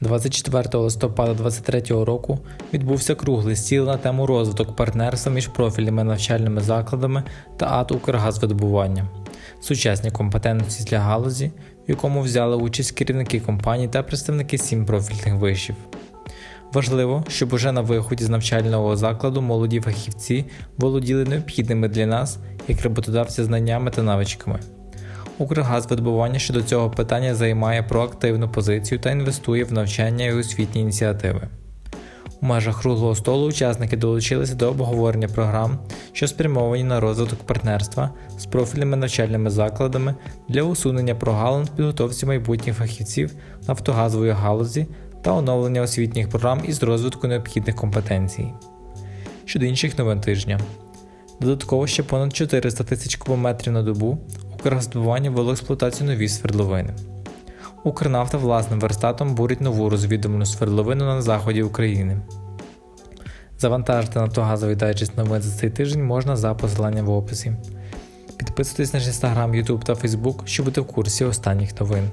24 листопада 2023 року відбувся круглий стіл на тему розвиток партнерства між профільними навчальними закладами та АТ «Укргазвидобування», сучасні компетентності для галузі, в якому взяли участь керівники компаній та представники сім профільних вишів. Важливо, щоб уже на виході з навчального закладу молоді фахівці володіли необхідними для нас як роботодавці знаннями та навичками. Укргазвидобування щодо цього питання займає проактивну позицію та інвестує в навчання і освітні ініціативи. У межах круглого столу учасники долучилися до обговорення програм, що спрямовані на розвиток партнерства з профільними навчальними закладами для усунення прогалин в підготовці майбутніх фахівців нафтогазової галузі та оновлення освітніх програм із розвитку необхідних компетенцій. Щодо інших новин тижня. Додатково ще понад 400 тисяч кубометрів на добу Укргазвидобування ввело експлуатацію нові свердловини. Укрнафта власним верстатом бурить нову розвідувальну свердловину на заході України. Завантажити нафтогазовий дайджест новин за цей тиждень можна за посиланням в описі. Підписуйтесь на наш інстаграм, YouTube та Facebook, щоб бути в курсі останніх новин.